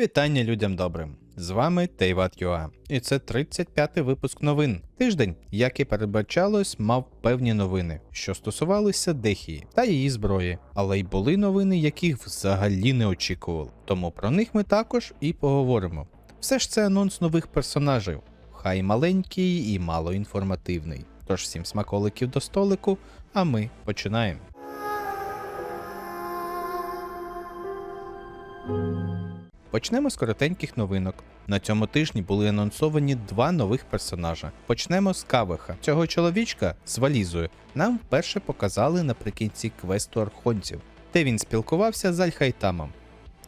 Вітання людям добрим! З вами Тейват.ua і це 35-й випуск новин. Тиждень, як і передбачалось, мав певні новини, що стосувалися Дехії та її зброї, але й були новини, яких взагалі не очікували. Тому про них ми також і поговоримо. Все ж це анонс нових персонажів, хай маленький і мало інформативний. Тож всім смаколиків до столику, а ми починаємо. Почнемо з коротеньких новинок. На цьому тижні були анонсовані два нових персонажа. Почнемо з Кавиха. Цього чоловічка з валізою нам вперше показали наприкінці квесту архонців, де він спілкувався з Альхайтамом.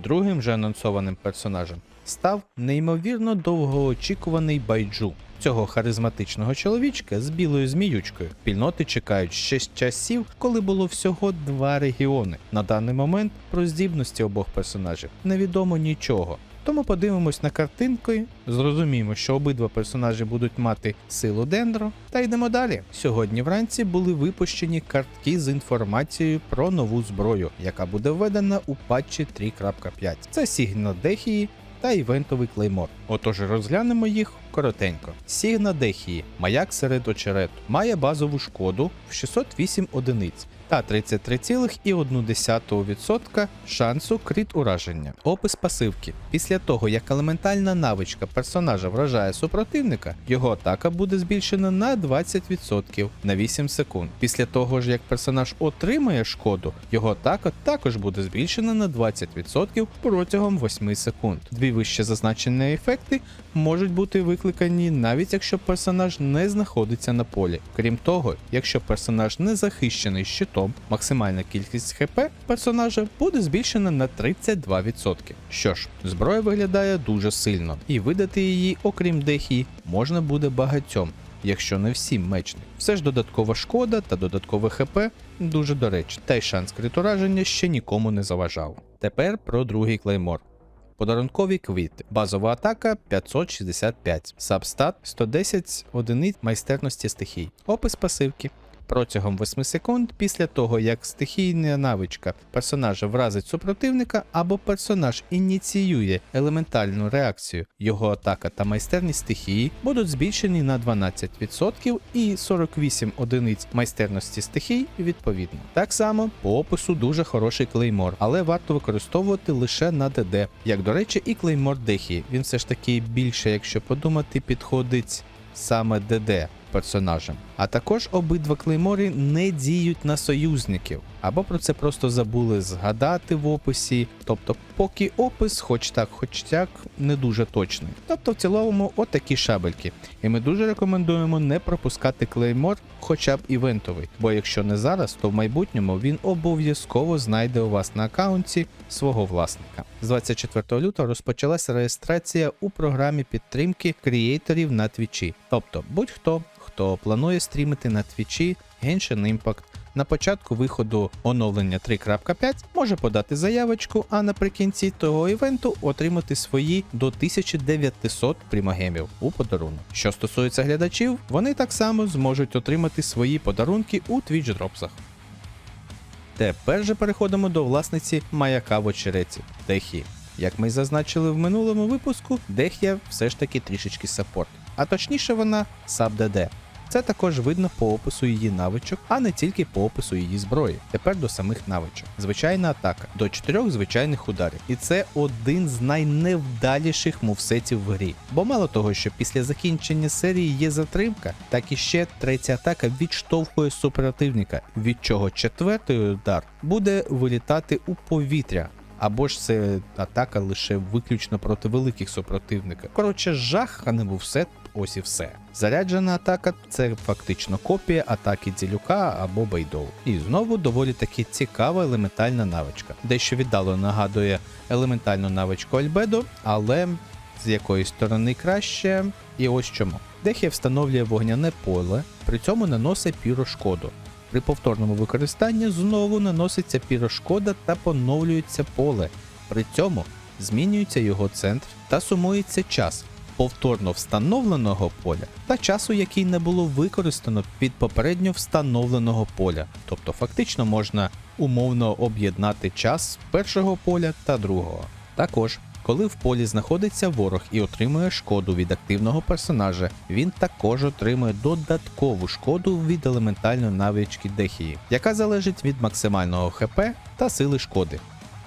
Другим же анонсованим персонажем став неймовірно довгоочікуваний байджу. Цього харизматичного чоловічка з білою зміючкою. Спільноти чекають ще з часів, коли було всього два регіони. На даний момент про здібності обох персонажів невідомо нічого. Тому подивимось на картинки, зрозуміємо, що обидва персонажі будуть мати силу дендро, та йдемо далі. Сьогодні вранці були випущені картки з інформацією про нову зброю, яка буде введена у патчі 3.5. Це Сігна Дехії та івентовий клеймор. Отож розглянемо їх коротенько. Сігна Дехії, маяк серед очерету, має базову шкоду в 608 одиниць та 33,1% шансу крит ураження. Опис пасивки. Після того, як елементальна навичка персонажа вражає супротивника, його атака буде збільшена на 20% на 8 секунд. Після того ж, як персонаж отримає шкоду, його атака також буде збільшена на 20% протягом 8 секунд. Дві вище зазначені ефекти можуть бути викликані навіть якщо персонаж не знаходиться на полі. Крім того, якщо персонаж не захищений щитом, максимальна кількість ХП персонажа буде збільшена на 32%. Що ж, зброя виглядає дуже сильно, і видати її, окрім дехії, можна буде багатьом. Якщо не всім мечним. Все ж додаткова шкода та додаткове ХП дуже доречні, та й шанс крит ураження ще нікому не заважав. Тепер про другий клеймор. Подарункові квіти. Базова атака 565, сабстат 110 одиниць майстерності стихій. Опис пасивки. Протягом 8 секунд після того, як стихійна навичка персонажа вразить супротивника або персонаж ініціює елементальну реакцію, його атака та майстерність стихії будуть збільшені на 12% і 48 одиниць майстерності стихій відповідно. Так само по опису дуже хороший клеймор, але варто використовувати лише на ДД. Як до речі, і клеймор Дехі. Він все ж таки більше, якщо подумати, підходить саме ДД персонажам. А також обидва клеймори не діють на союзників, або про це просто забули згадати в описі. Тобто, поки опис, хоч так, хоч так, не дуже точний. Тобто, в цілому, отакі шабельки. І ми дуже рекомендуємо не пропускати клеймор, хоча б івентовий. Бо якщо не зараз, то в майбутньому він обов'язково знайде у вас на аккаунті свого власника. З 24 лютого розпочалася реєстрація у програмі підтримки креаторів на твічі. Тобто, будь-хто, хто планує стрімити на твічі Genshin Impact, на початку виходу оновлення 3.5 може подати заявочку, а наприкінці того івенту отримати свої до 1900 примагемів у подарунок. Що стосується глядачів, вони так само зможуть отримати свої подарунки у Twitch дропсах. Тепер же переходимо до власниці маяка в очереті Дехі. Як ми зазначили в минулому випуску, Дехія все ж таки трішечки саппорт, а точніше вона саб-ДД. Це також видно по опису її навичок, а не тільки по опису її зброї. Тепер до самих навичок. Звичайна атака до чотирьох звичайних ударів. І це один з найневдаліших мувсетів в грі. Бо мало того, що після закінчення серії є затримка, так і ще третя атака відштовхує супротивника, від чого четвертий удар буде вилітати у повітря. Або ж це атака лише виключно проти великих супротивників. Коротше, жах, а не мувсет, ось і все. Заряджена атака це фактично копія атаки Дзілюка або Бейдоу. І знову доволі таки цікава елементальна навичка. Дещо віддало нагадує елементальну навичку Альбедо, але з якої сторони краще, і ось чому. Дехія встановлює вогняне поле, при цьому наносить пірошкоду. При повторному використанні знову наноситься пірошкода та поновлюється поле. При цьому змінюється його центр та сумується час повторно встановленого поля та часу, який не було використано від попередньо встановленого поля. Тобто фактично можна умовно об'єднати час першого поля та другого. Також Коли в полі знаходиться ворог і отримує шкоду від активного персонажа, він також отримує додаткову шкоду від елементальної навички Дехії, яка залежить від максимального ХП та сили шкоди.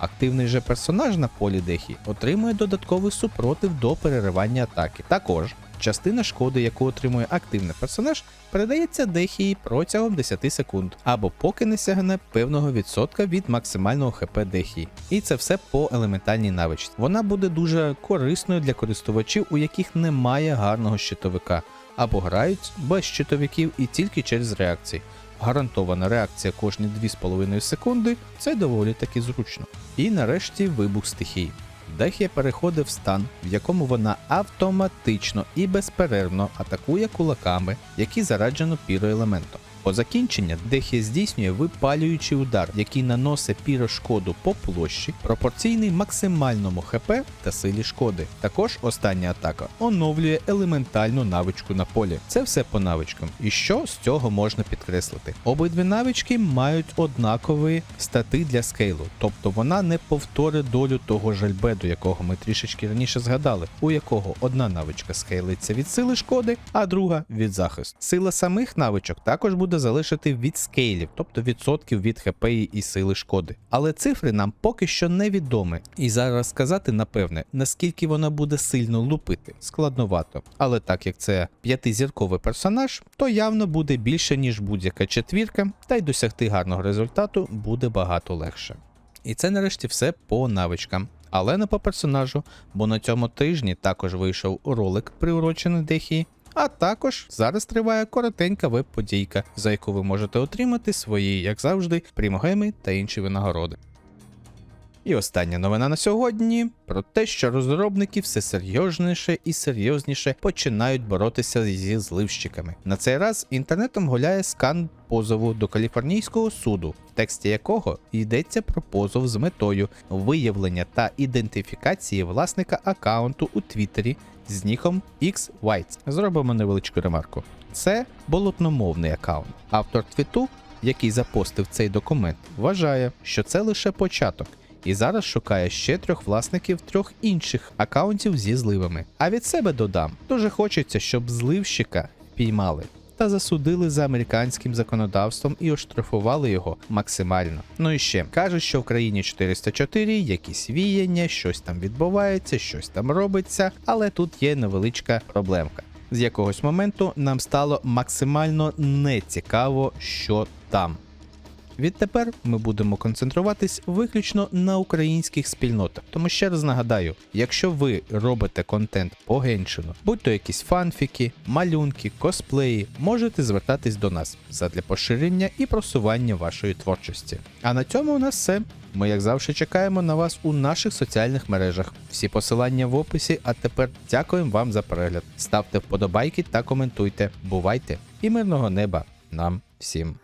Активний же персонаж на полі Дехі отримує додатковий супротив до переривання атаки. Також частина шкоди, яку отримує активний персонаж, передається Дехії протягом 10 секунд, або поки не сягне певного відсотка від максимального ХП Дехії. І це все по елементальній навичці. Вона буде дуже корисною для користувачів, у яких немає гарного щитовика, або грають без щитовиків і тільки через реакції. Гарантована реакція кожні 2,5 секунди це доволі таки зручно. І нарешті вибух стихій. Дехія переходить в стан, в якому вона автоматично і безперервно атакує кулаками, які зараджено піроелементом. По закінчення Дехія здійснює випалюючий удар, який наносить пірошкоду по площі, пропорційний максимальному ХП та силі шкоди. Також остання атака оновлює елементальну навичку на полі. Це все по навичкам. І що з цього можна підкреслити? Обидві навички мають однакові стати для скейлу, тобто вона не повторить долю того жальбеду, якого ми трішечки раніше згадали, у якого одна навичка скейлиться від сили шкоди, а друга від захисту. Сила самих навичок також буде залишити від скейлів, тобто відсотків від ХП і сили шкоди. Але цифри нам поки що невідомі. І зараз сказати напевне, наскільки вона буде сильно лупити, складновато. Але так як це п'ятизірковий персонаж, то явно буде більше, ніж будь-яка четвірка, та й досягти гарного результату буде багато легше. І це нарешті все по навичкам. Але не по персонажу, бо на цьому тижні також вийшов ролик приурочений Дехі, а також зараз триває коротенька веб-подійка, за яку ви можете отримати свої, як завжди, прімгеми та інші винагороди. І остання новина на сьогодні про те, що розробники все серйозніше і серйозніше починають боротися зі зливщиками. На цей раз інтернетом гуляє скан позову до каліфорнійського суду, в тексті якого йдеться про позов з метою виявлення та ідентифікації власника аккаунту у Твіттері з ніком XWhite. Зробимо невеличку ремарку. Це болотномовний аккаунт. Автор твіту, який запостив цей документ, вважає, що це лише початок і зараз шукає ще трьох власників трьох інших акаунтів зі зливами. А від себе додам, дуже хочеться, щоб зливщика піймали. Та засудили за американським законодавством і оштрафували його максимально. Ну і ще кажуть, що в країні 404 якісь віяння, щось там відбувається, щось там робиться, але тут є невеличка проблемка. З якогось моменту нам стало максимально нецікаво, що там. Відтепер ми будемо концентруватись виключно на українських спільнотах. Тому ще раз нагадаю, якщо ви робите контент по геншину, будь то якісь фанфіки, малюнки, косплеї, можете звертатись до нас задля поширення і просування вашої творчості. А на цьому у нас все. Ми, як завжди, чекаємо на вас у наших соціальних мережах. Всі посилання в описі. А тепер дякуємо вам за перегляд. Ставте вподобайки та коментуйте. Бувайте і мирного неба нам всім.